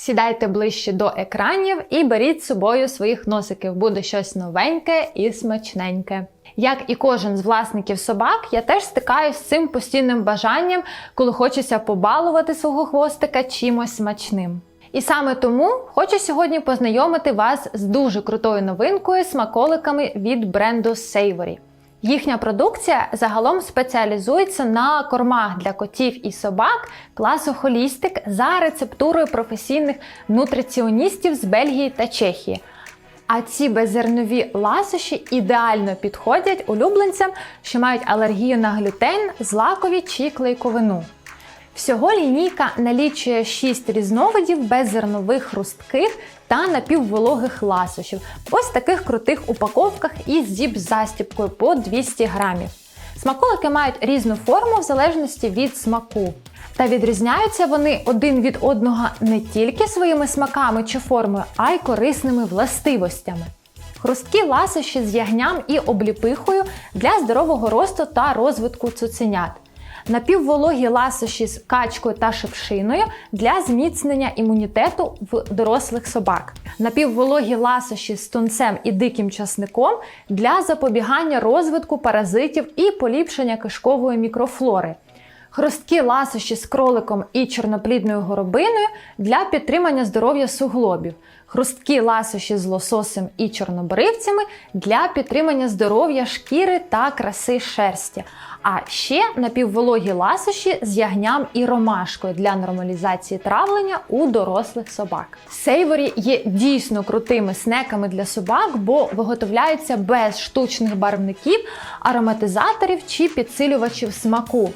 Сідайте ближче до екранів і беріть з собою своїх носиків. Буде щось новеньке і смачненьке. Як і кожен з власників собак, я теж стикаюсь з цим постійним бажанням, коли хочеться побалувати свого хвостика чимось смачним. І саме тому хочу сьогодні познайомити вас з дуже крутою новинкою смаколиками від бренду Savory. Їхня продукція загалом спеціалізується на кормах для котів і собак класу холістик за рецептурою професійних нутриціоністів з Бельгії та Чехії. А ці беззернові ласощі ідеально підходять улюбленцям, що мають алергію на глютен, злакові чи клейковину. Всього лінійка налічує 6 різновидів беззернових хрустких та напіввологих ласощів. Ось таких крутих упаковках із зіп-застіпкою по 200 грамів. Смаколики мають різну форму в залежності від смаку. Та відрізняються вони один від одного не тільки своїми смаками чи формою, а й корисними властивостями. Хрусткі ласощі з ягням і обліпихою для здорового росту та розвитку цуценят. Напіввологі ласощі з качкою та шевшиною для зміцнення імунітету в дорослих собак. Напіввологі ласощі з тунцем і диким часником для запобігання розвитку паразитів і поліпшення кишкової мікрофлори. Хрусткі ласощі з кроликом і чорноплідною горобиною для підтримання здоров'я суглобів. Хрусткі ласощі з лососем і чорнобривцями для підтримання здоров'я шкіри та краси шерсті. А ще напіввологі ласощі з ягням і ромашкою для нормалізації травлення у дорослих собак. Сейворі є дійсно крутими снеками для собак, бо виготовляються без штучних барвників, ароматизаторів чи підсилювачів смаку.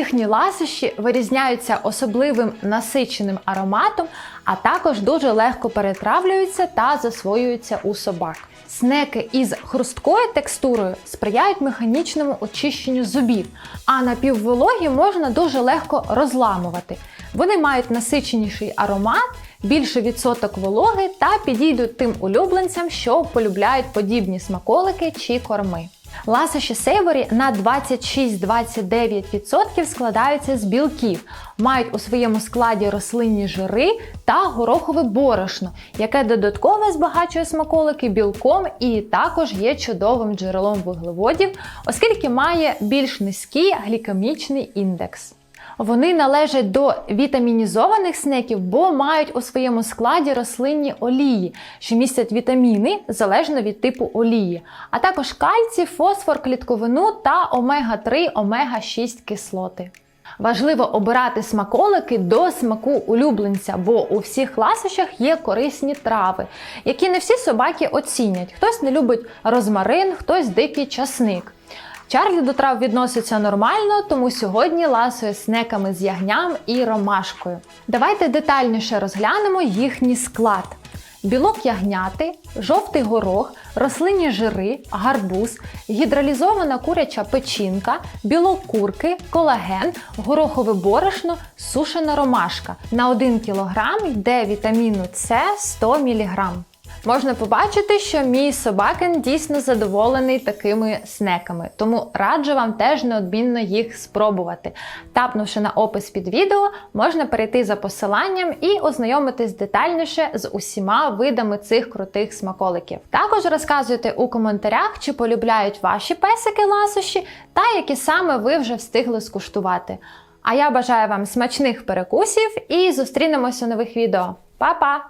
Їхні ласощі вирізняються особливим насиченим ароматом, а також дуже легко перетравлюються та засвоюються у собак. Снеки із хрусткою текстурою сприяють механічному очищенню зубів, а напіввологі можна дуже легко розламувати. Вони мають насиченіший аромат, більший відсоток вологи та підійдуть тим улюбленцям, що полюбляють подібні смаколики чи корми. Ласощі Сейворі на 26-29% складаються з білків, мають у своєму складі рослинні жири та горохове борошно, яке додатково збагачує смаколики білком і також є чудовим джерелом вуглеводів, оскільки має більш низький глікемічний індекс. Вони належать до вітамінізованих снеків, бо мають у своєму складі рослинні олії, що містять вітаміни залежно від типу олії, а також кальцій, фосфор, клітковину та омега-3, омега-6 кислоти. Важливо обирати смаколики до смаку улюбленця, бо у всіх ласощах є корисні трави, які не всі собаки оцінять. Хтось не любить розмарин, хтось дикий часник. Чарлі до трав відноситься нормально, тому сьогодні ласує снеками з ягням і ромашкою. Давайте детальніше розглянемо їхній склад. Білок ягняти, жовтий горох, рослинні жири, гарбуз, гідралізована куряча печінка, білок курки, колаген, горохове борошно, сушена ромашка. На 1 кг йде вітаміну С 100 мг. Можна побачити, що мій собакен дійсно задоволений такими снеками, тому раджу вам теж неодмінно їх спробувати. Тапнувши на опис під відео, можна перейти за посиланням і ознайомитись детальніше з усіма видами цих крутих смаколиків. Також розказуйте у коментарях, чи полюбляють ваші песики ласощі, та які саме ви вже встигли скуштувати. А я бажаю вам смачних перекусів і зустрінемося у нових відео. Па-па!